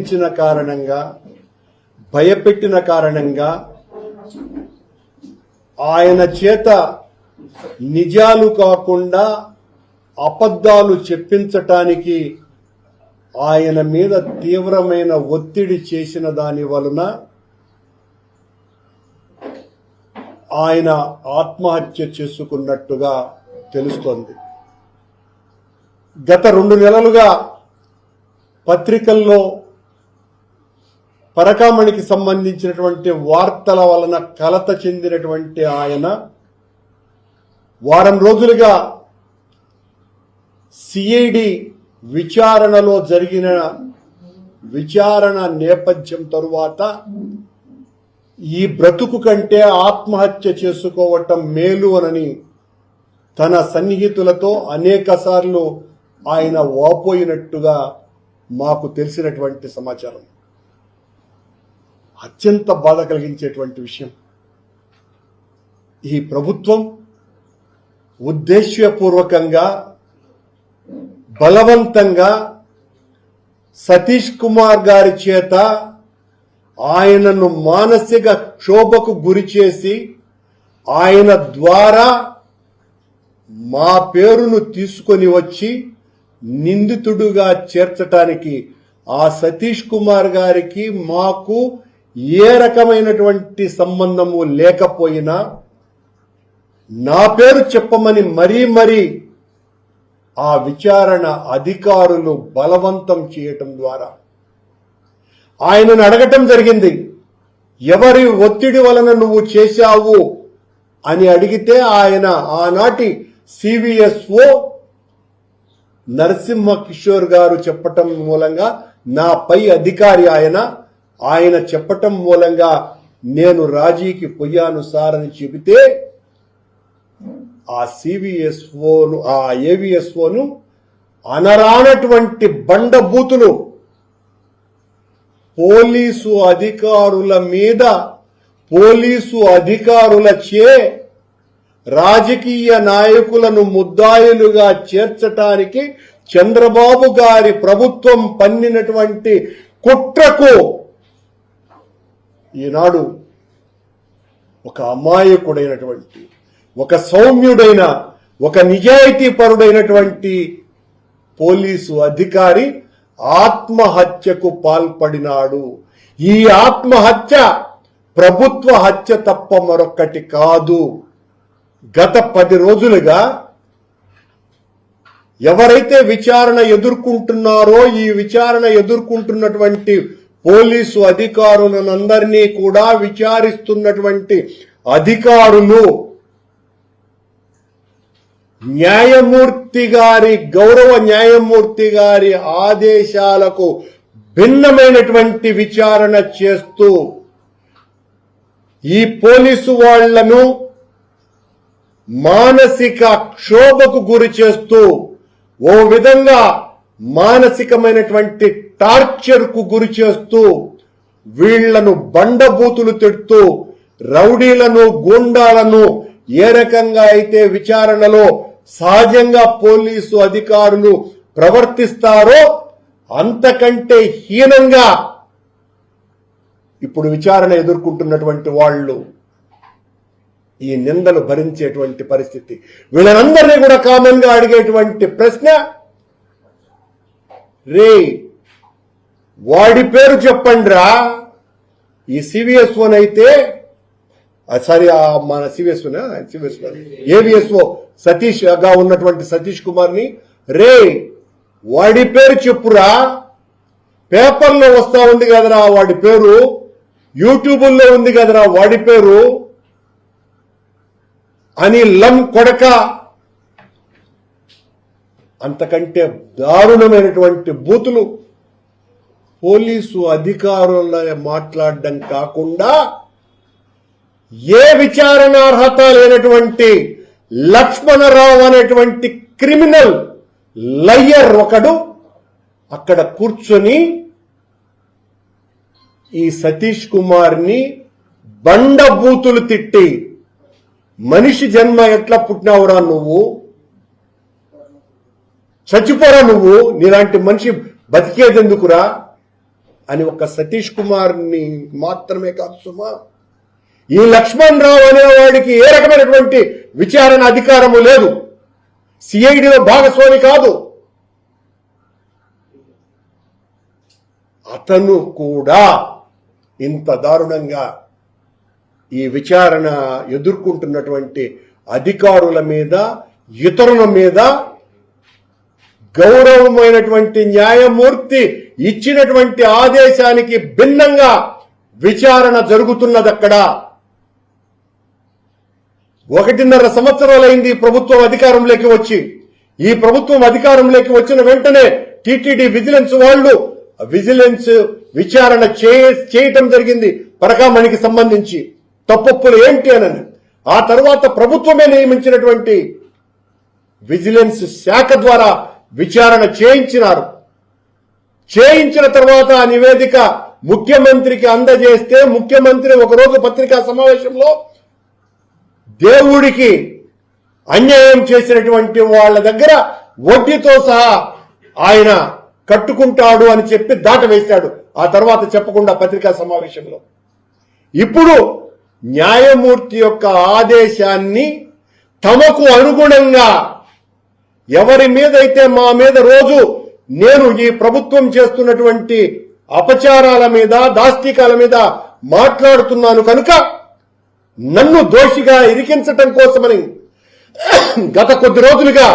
ఇచ్చిన కారణంగా భయపెట్టిన కారణంగా ఆయన చేత నిజాలు కాకుండా అబద్ధాలు చెప్పించటానికి ఆయన మీద తీవ్రమైన ఒత్తిడి చేసిన దాని వలన ఆయన ఆత్మహత్య చేసుకున్నట్టుగా తెలుస్తోంది. గత రెండు నెలలుగా పత్రికల్లో పరకామణికి సంబంధించినటువంటి వార్తల వలన కలత చెందినటువంటి ఆయన వారం రోజులుగా సిఐడి విచారణలో జరిగిన విచారణ నేపథ్యం తరువాత ఈ బ్రతుకు కంటే ఆత్మహత్య చేసుకోవటం మేలు అనని తన సన్నిహితులతో అనేక సార్లు ఆయన వాపోయినట్టుగా మాకు తెలిసినటువంటి సమాచారం. అత్యంత బాధ కలిగించేటువంటి విషయం. ఈ ప్రభుత్వం ఉద్దేశ్యపూర్వకంగా బలవంతంగా సతీష్ కుమార్ గారి చేత ఆయనను మానసిక క్షోభకు గురి చేసి ఆయన ద్వారా మా పేరును తీసుకొని వచ్చి నిందితుడుగా చేర్చటానికి ఆ సతీష్ కుమార్ గారికి మాకు ఏ రకమైనటువంటి సంబంధము లేకపోయినా నా పేరు చెప్పమని మరీ మరీ ఆ విచారణ అధికారులు బలవంతం చేయటం ద్వారా ఆయనను అడగటం జరిగింది. ఎవరి ఒత్తిడి వలన నువ్వు చేశావు అని అడిగితే ఆయన ఆనాటి సివిఎస్ఓ నరసింహ కిషోర్ గారు చెప్పటం మూలంగా నా పై అధికారి ఆయన ఆయన చెప్పటం మూలంగా నేను రాజీకి పోయాను సార్ అని చెబితే ఆ సివిఎస్ఓను ఆ ఏవిఎస్ఓను అనరానటువంటి బండబూతులు పోలీసు అధికారుల మీద పోలీసు అధికారులచే రాజకీయ నాయకులను ముద్దాయిలుగా చేర్చటానికి చంద్రబాబు గారి ప్రభుత్వం పన్నినటువంటి కుట్రకు ఈనాడు ఒక అమాయకుడైనటువంటి ఒక సౌమ్యుడైన ఒక నిజాయితీ పరుడైనటువంటి పోలీసు అధికారి ఆత్మహత్యకు పాల్పడినాడు. ఈ ఆత్మహత్య ప్రభుత్వ హత్య తప్ప మరొక్కటి కాదు. గత పది రోజులుగా ఎవరైతే విచారణ ఎదుర్కొంటున్నారో ఈ విచారణ ఎదుర్కొంటున్నటువంటి పోలీసు అధికారులనందరినీ కూడా విచారిస్తున్నటువంటి అధికారులు న్యాయమూర్తి గారి గౌరవ న్యాయమూర్తి గారి ఆదేశాలకు భిన్నమైనటువంటి విచారణ చేస్తూ ఈ పోలీసు వాళ్ళను మానసిక క్షోభకు గురి చేస్తూ ఓ విధంగా మానసికమైనటువంటి టార్చర్కు గురి చేస్తూ వీళ్ళను బండబూతులు తిడుతూ రౌడీలను గూండాలను ఏ రకంగా అయితే విచారణలో సహజంగా పోలీసు అధికారులు ప్రవర్తిస్తారో అంతకంటే హీనంగా ఇప్పుడు విచారణ ఎదుర్కొంటున్నటువంటి వాళ్ళు ఈ నిందలు భరించేటువంటి పరిస్థితి. వీళ్ళనందరినీ కూడా కామన్గా అడిగేటువంటి ప్రశ్న రే వాడి పేరు చెప్పండిరా. ఈ సివిఎస్ వన్ అయితే సారీ మన సివిఎస్ సివిఎస్ ఏవిఎస్ఓ సతీష్గా ఉన్నటువంటి సతీష్ కుమార్ని రే వాడి పేరు చెప్పురా. పేపర్లో వస్తా ఉంది కదరా వాడి పేరు. యూట్యూబుల్లో ఉంది కదరా వాడి పేరు. అని లం కొడక. అంతకంటే దారుణమైనటువంటి బూతులు. పోలీసు అధికారుల మాట్లాడడం కాకుండా ఏ విచారణ అర్హత లేనటువంటి లక్ష్మణరావు అనేటువంటి క్రిమినల్ లయ్యర్ ఒకడు అక్కడ కూర్చొని ఈ సతీష్ కుమార్ని బండబూతులు తిట్టి మనిషి జన్మ ఎట్లా పుట్టినావురా నువ్వు? చచ్చిపోరా నువ్వు? నీలాంటి మనిషి బతికేదెందుకురా? అని ఒక సతీష్ కుమార్ని మాత్రమే కాదు సుమా. ఈ లక్ష్మణ్ రావు అనేవాడికి ఏ రకమైనటువంటి విచారణ అధికారము లేదు. సిఐడిలో భాగస్వామి కాదు. అతను కూడా ఇంత దారుణంగా ఈ విచారణ ఎదుర్కొంటున్నటువంటి అధికారుల మీద ఇతరుల మీద గౌరవమైనటువంటి న్యాయమూర్తి ఇచ్చినటువంటి ఆదేశానికి భిన్నంగా విచారణ జరుగుతున్నది అక్కడ ఒకటిన్నర సంవత్సరాలైంది ప్రభుత్వం అధికారంలోకి వచ్చి. ఈ ప్రభుత్వం అధికారంలోకి వచ్చిన వెంటనే టిటిడి విజిలెన్స్ వాళ్ళు విజిలెన్స్ విచారణ చేయటం జరిగింది పరకామణికి సంబంధించి. తప్పొప్పులు ఏంటి అని ఆ తర్వాత ప్రభుత్వమే నియమించినటువంటి విజిలెన్స్ శాఖ ద్వారా విచారణ చేయించినారు. చేయించిన తర్వాత ఆ నివేదిక ముఖ్యమంత్రికి అందజేస్తే ముఖ్యమంత్రి ఒకరోజు పత్రికా సమావేశంలో దేవుడికి అన్యాయం చేసినటువంటి వాళ్ళ దగ్గర వడ్డీతో సహా ఆయన కట్టుకుంటాడు అని చెప్పి దాట వేశాడు ఆ తర్వాత చెప్పకుండా పత్రికా సమావేశంలో. ఇప్పుడు న్యాయమూర్తి యొక్క ఆదేశాన్ని తమకు అనుగుణంగా ఎవరి మీదైతే మా మీద రోజు నేను ఈ ప్రభుత్వం చేస్తున్నటువంటి అపచారాల మీద దాష్టికాల మీద మాట్లాడుతున్నాను కనుక నన్ను దోషిగా ఇరికించటం కోసమని గత కొద్ది రోజులుగా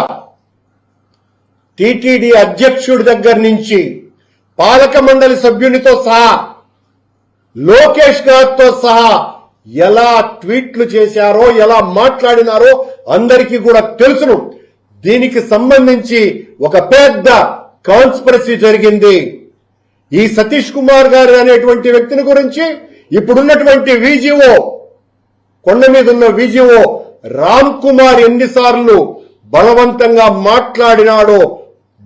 టిటిడి అధ్యక్షుడి దగ్గర నుంచి పాలక మండలి సభ్యునితో సహా లోకేష్ గారితో సహా ఎలా ట్వీట్లు చేశారో ఎలా మాట్లాడినారో అందరికీ కూడా తెలుసును. దీనికి సంబంధించి ఒక పెద్ద కాన్స్పరసీ జరిగింది. ఈ సతీష్ కుమార్ గారు అనేటువంటి వ్యక్తిని గురించి ఇప్పుడున్నటువంటి విజిఓ కొండ మీద ఉన్న విజిఓ రామ్ కుమార్ ఎన్నిసార్లు బలవంతంగా మాట్లాడినాడో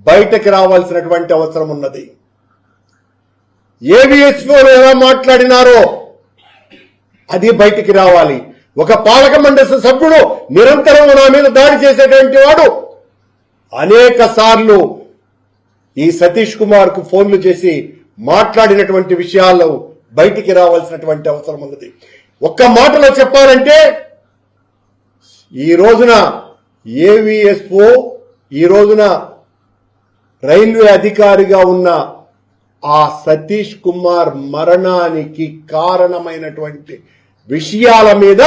బయటకి రావాల్సినటువంటి అవసరం ఉన్నది. ఏవిఎస్ఓ ఎలా మాట్లాడినారో అది బయటికి రావాలి. ఒక పాలక మండలి సభ్యుడు నిరంతరం నా మీద దాడి చేసేటువంటి వాడు అనేక సార్లు ఈ సతీష్ కుమార్కు ఫోన్లు చేసి మాట్లాడినటువంటి విషయాల్లో బయటికి రావాల్సినటువంటి అవసరం ఉన్నది. ఒక్క మాటలో చెప్పాలంటే ఈ రోజున ఏవిఎస్ఓ ఈ రోజున రైల్వే అధికారిగా ఉన్న ఆ సతీష్ కుమార్ మరణానికి కారణమైనటువంటి విషయాల మీద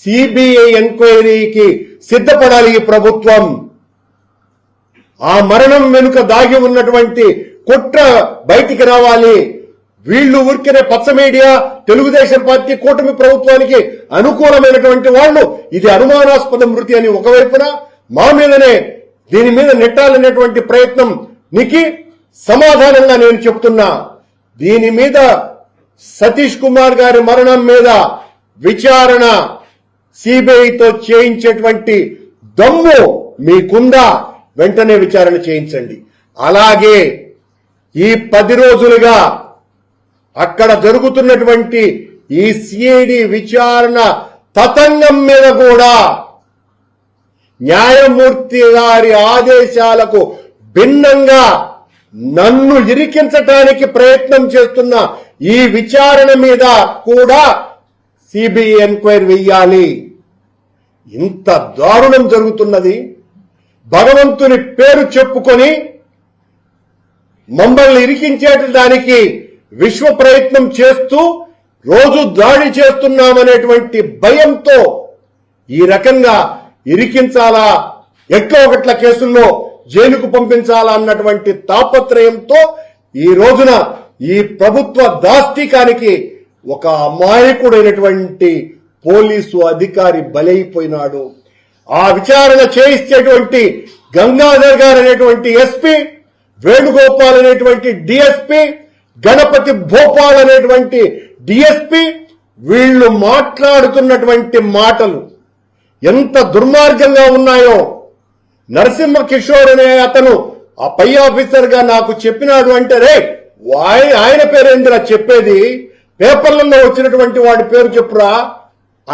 సిబిఐ ఎంక్వైరీకి సిద్ధపడాలి ఈ ప్రభుత్వం. ఆ మరణం వెనుక దాగి ఉన్నటువంటి కుట్ర బయటికి రావాలి. వీళ్ళు ఊరికనే పచ్చ మీడియా తెలుగుదేశం పార్టీ కూటమి ప్రభుత్వానికి అనుకూలమైనటువంటి వాళ్ళు. ఇది అనుమానాస్పద మృతి అని ఒకవైపున మా మీదనే దీని మీద నెట్టాలనేటువంటి ప్రయత్నం నీకి సమాధానంగా నేను చెప్తున్నా. దీని మీద సతీష్ కుమార్ గారి మరణం మీద విచారణ సిబిఐతో చేయించేటువంటి దమ్ము మీకుందా? వెంటనే విచారణ చేయించండి. అలాగే ఈ పది రోజులుగా అక్కడ జరుగుతున్నటువంటి ఈ సిఐడి విచారణ తతంగం మీద కూడా న్యాయమూర్తి గారి ఆదేశాలకు భిన్నంగా నన్ను ఇరికించటానికి ప్రయత్నం చేస్తున్న ఈ విచారణ మీద కూడా సిబిఐ ఎంక్వైరీ వెయ్యాలి. ఇంత దారుణం జరుగుతున్నది. భగవంతుని పేరు చెప్పుకొని మమ్మల్ని ఇరికించేటానికి విశ్వ ప్రయత్నం చేస్తూ రోజు దాడి చేస్తున్నామనేటువంటి భయంతో ఈ రకంగా ఇరికించాలా? ఎక్కువ ఒకట్ల కేసుల్లో జైలుకు పంపించాలా అన్నటువంటి తాపత్రయంతో ఈ రోజున ఈ ప్రభుత్వ దాష్టికానికి ఒక అమాయకుడైనటువంటి పోలీసు అధికారి బలైపోయినాడు. ఆ విచారణ చేయించేటువంటి గంగాధర్ గారు అనేటువంటి ఎస్పీ వేణుగోపాల్ అనేటువంటి డిఎస్పి గణపతి భోపాల్ అనేటువంటి డిఎస్పి వీళ్ళు మాట్లాడుతున్నటువంటి మాటలు ఎంత దుర్మార్గంగా ఉన్నాయో. నరసింహ కిషోర్ అనే అతను ఆ పై ఆఫీసర్గా నాకు చెప్పినాడు అంటే రే ఆయన పేరేందిరా చెప్పేది? పేపర్లలో వచ్చినటువంటి వాడి పేరు చెప్పురా?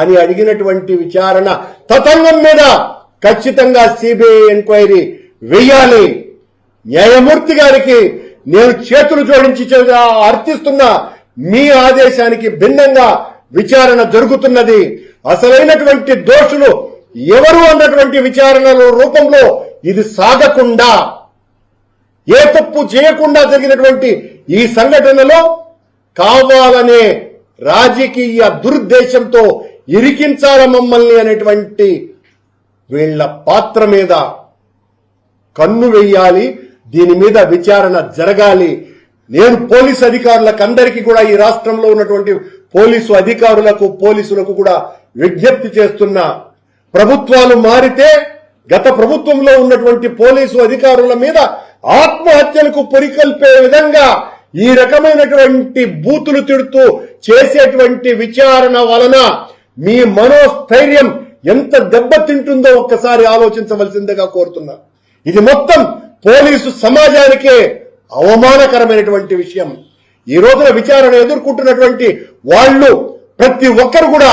అని అడిగినటువంటి విచారణ తతంగం మీద ఖచ్చితంగా సిబిఐ ఎంక్వైరీ వెయ్యాలి. న్యాయమూర్తి గారికి నేను చేతులు జోడించి అర్థిస్తున్నా మీ ఆదేశానికి భిన్నంగా విచారణ జరుగుతున్నది. అసలైనటువంటి దోషులు ఎవరు అన్నటువంటి విచారణల రూపంలో ఇది సాగకుండా ఏ తప్పు చేయకుండా జరిగినటువంటి ఈ సంఘటనలో కావాలనే రాజకీయ దురుద్దేశంతో ఇరికించాల మమ్మల్ని అనేటువంటి వీళ్ళ పాత్ర మీద కన్ను వెయ్యాలి దీని మీద విచారణ జరగాలి. నేను పోలీసు అధికారులకు అందరికీ కూడా ఈ రాష్ట్రంలో ఉన్నటువంటి పోలీసు అధికారులకు పోలీసులకు కూడా విజ్ఞప్తి చేస్తున్నా. ప్రభుత్వాలు మారితే గత ప్రభుత్వంలో ఉన్నటువంటి పోలీసు అధికారుల మీద ఆత్మహత్యలకు పొరికల్పే విధంగా ఈ రకమైనటువంటి బూతులు తిడుతూ చేసేటువంటి విచారణ వలన మీ మనోస్థైర్యం ఎంత దెబ్బతింటుందో ఒక్కసారి ఆలోచించవలసిందిగా కోరుతున్నా. ఇది మొత్తం పోలీసు సమాజానికే అవమానకరమైనటువంటి విషయం. ఈ రోజున విచారణ ఎదుర్కొంటున్నటువంటి వాళ్ళు ప్రతి ఒక్కరు కూడా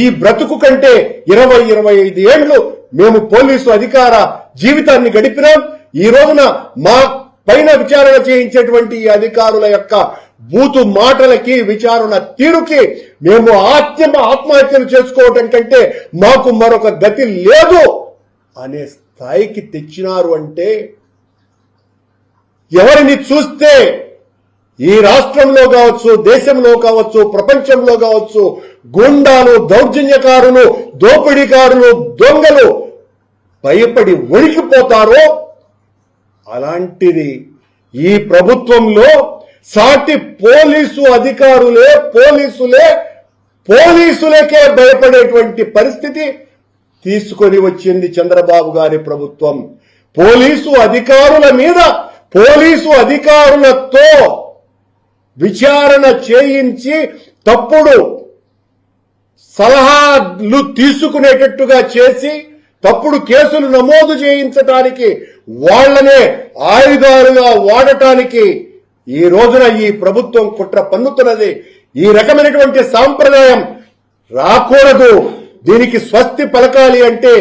ఈ బ్రతుకు కంటే ఇరవై ఇరవై ఐదు ఏళ్ళు మేము పోలీసు అధికార జీవితాన్ని గడిపినాం. ఈ రోజున మా పైన విచారణ చేయించేటువంటి ఈ అధికారుల యొక్క బూతు మాటలకి విచారణ తీరుకి మేము ఆత్మ ఆత్మహత్యలు చేసుకోవటం కంటే మాకు మరొక గతి లేదు అనే స్థాయికి తెచ్చినారు అంటే ఎవరిని చూస్తే ఈ రాష్ట్రంలో కావచ్చు దేశంలో కావచ్చు ప్రపంచంలో కావచ్చు గుండాలు దౌర్జన్యకారులు దోపిడీకారులు దొంగలు భయపడి వణికిపోతారో అలాంటిది ఈ ప్రభుత్వంలో సాటి పోలీసు అధికారులే పోలీసులే పోలీసులకే భయపడేటువంటి పరిస్థితి తీసుకొని వచ్చింది చంద్రబాబు గారి ప్రభుత్వం. పోలీసు అధికారుల మీద పోలీసు అధికారులతో విచారణ చేయించి తప్పుడు సలహాలు తీసుకునేటట్టుగా చేసి తప్పుడు కేసులు నమోదు చేయించటానికి వాళ్ళనే ఆయుధాలుగా వాడటానికి ఈ రోజున ఈ ప్రభుత్వం కుట్ర పన్నుతున్నది. ఈ రకమైనటువంటి సాంప్రదాయం రాకూడదు. దీనికి స్వస్తి పలకాలి అంటే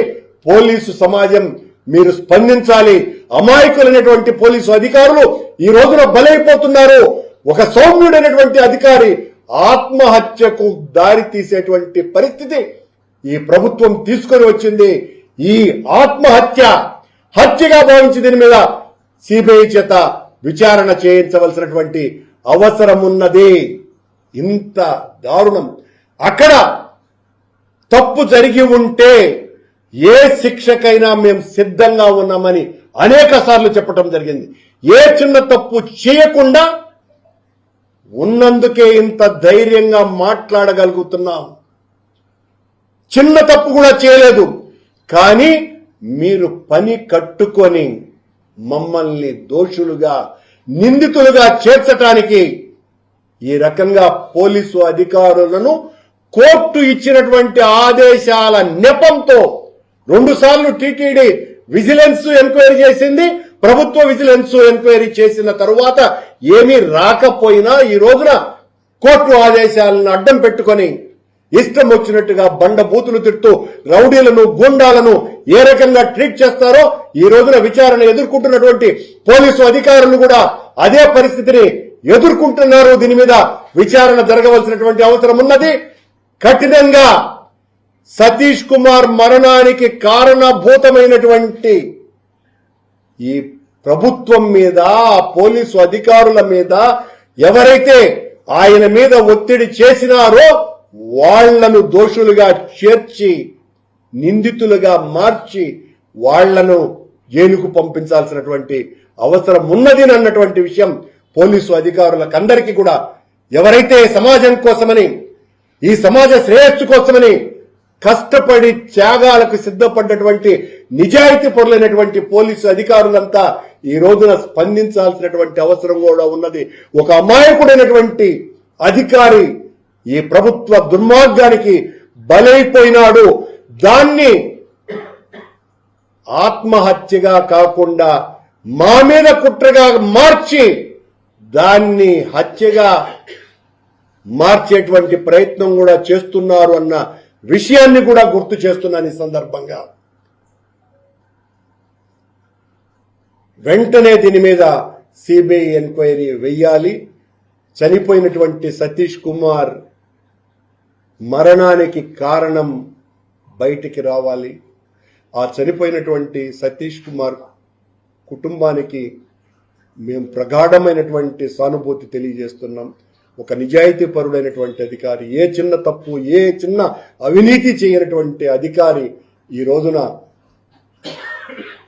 పోలీసు సమాజం మీరు స్పందించాలి. అమాయకులైనటువంటి పోలీసు అధికారులు ఈ రోజున బలైపోతున్నారు. ఒక సౌమ్యుడైనటువంటి అధికారి ఆత్మహత్యకు దారి తీసేటువంటి పరిస్థితి ఈ ప్రభుత్వం తీసుకొని వచ్చింది. ఈ ఆత్మహత్య హత్యగా భావించి దీని మీద సిబిఐ చేత విచారణ చేయించవలసినటువంటి అవసరం ఉన్నది ఇంత దారుణం. అక్కడ తప్పు జరిగి ఉంటే ఏ శిక్షకైనా మేము సిద్ధంగా ఉన్నామని అనేక సార్లు చెప్పటం జరిగింది. ఏ చిన్న తప్పు చేయకుండా ఉన్నందుకే ఇంత ధైర్యంగా మాట్లాడగలుగుతున్నాం. చిన్న తప్పు కూడా చేయలేదు. కానీ మీరు పని కట్టుకొని మమ్మల్ని దోషులుగా నిందితులుగా చేర్చటానికి ఈ రకంగా పోలీసు అధికారులను కోర్టు ఇచ్చినటువంటి ఆదేశాల నెపంతో రెండు సార్లు టీటీడీ విజిలెన్స్ ఎంక్వైరీ చేసింది. ప్రభుత్వ విజిలెన్స్ ఎంక్వైరీ చేసిన తరువాత ఏమీ రాకపోయినా ఈ రోజున కోర్టు ఆదేశాలను అడ్డం పెట్టుకొని ఇష్టం వచ్చినట్టుగా బండ బూతులు తిడుతూ రౌడీలను గూండాలను ఏ రకంగా ట్రీట్ చేస్తారో ఈ రోజున విచారణ ఎదుర్కొంటున్నటువంటి పోలీసు అధికారులు కూడా అదే పరిస్థితిని ఎదుర్కొంటున్నారు. దీని మీద విచారణ జరగవలసినటువంటి అవసరం ఉన్నది. కఠినంగా సతీష్ కుమార్ మరణానికి కారణభూతమైనటువంటి ఈ ప్రభుత్వం మీద పోలీసు అధికారుల మీద ఎవరైతే ఆయన మీద ఒత్తిడి చేసినారో వాళ్ళను దోషులుగా చేర్చి నిందితులుగా మార్చి వాళ్ళను ఏనుకు పంపించాల్సినటువంటి అవసరం ఉన్నది అన్నటువంటి విషయం పోలీసు అధికారులకు అందరికీ కూడా ఎవరైతే సమాజం కోసమని ఈ సమాజ శ్రేయస్సు కోసమని కష్టపడి త్యాగాలకు సిద్ధపడ్డటువంటి నిజాయితీ పొరలైనటువంటి పోలీసు అధికారులంతా ఈ రోజున స్పందించాల్సినటువంటి అవసరం కూడా ఉన్నది. ఒక అమాయకుడైనటువంటి అధికారి ఈ ప్రభుత్వ దుర్మార్గానికి బలైపోయినాడు. దాన్ని ఆత్మహత్యగా కాకుండా మా మీద కుట్రగా మార్చి దాన్ని హత్యగా మార్చేటువంటి ప్రయత్నం కూడా చేస్తున్నారు అన్న విషయాన్ని కూడా గుర్తు చేస్తున్నాను ఈ సందర్భంగా. వెంటనే దీని మీద సిబిఐ ఎంక్వైరీ వెయ్యాలి. చనిపోయినటువంటి సతీష్ కుమార్ మరణానికి కారణం బయటికి రావాలి. ఆ చనిపోయినటువంటి సతీష్ కుమార్ కుటుంబానికి మేము ప్రగాఢమైనటువంటి సానుభూతి తెలియజేస్తున్నాం. ఒక నిజాయితీ పరుడైనటువంటి అధికారి ఏ చిన్న తప్పు ఏ చిన్న అవినీతి చేయనటువంటి అధికారి ఈ రోజున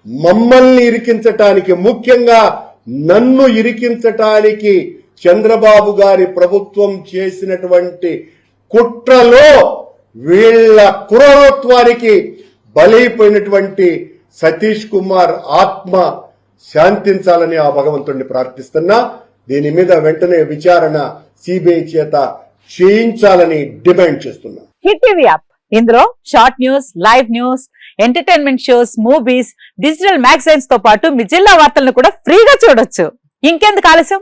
మమ్మల్ని ఇరికించటానికి ముఖ్యంగా నన్ను ఇరికించటానికి చంద్రబాబు గారి ప్రభుత్వం చేసినటువంటి కుట్రలో వీళ్ళ క్రూరత్వానికి బలైపోయినటువంటి సతీష్ కుమార్ ఆత్మ శాంతించాలని ఆ భగవంతుణ్ణి ప్రార్థిస్తున్నా. దీని మీద వెంటనే విచారణ సిబిఐ చేత చేయించాలని డిమాండ్ చేస్తున్నా. Hit TV app. ఇందులో short news live news entertainment shows movies digital మ్యాగజైన్స్తో పాటు మీ జిల్లా వార్తలను కూడా ఫ్రీగా చూడొచ్చు. ఇంకెందుకు ఆలస్యం?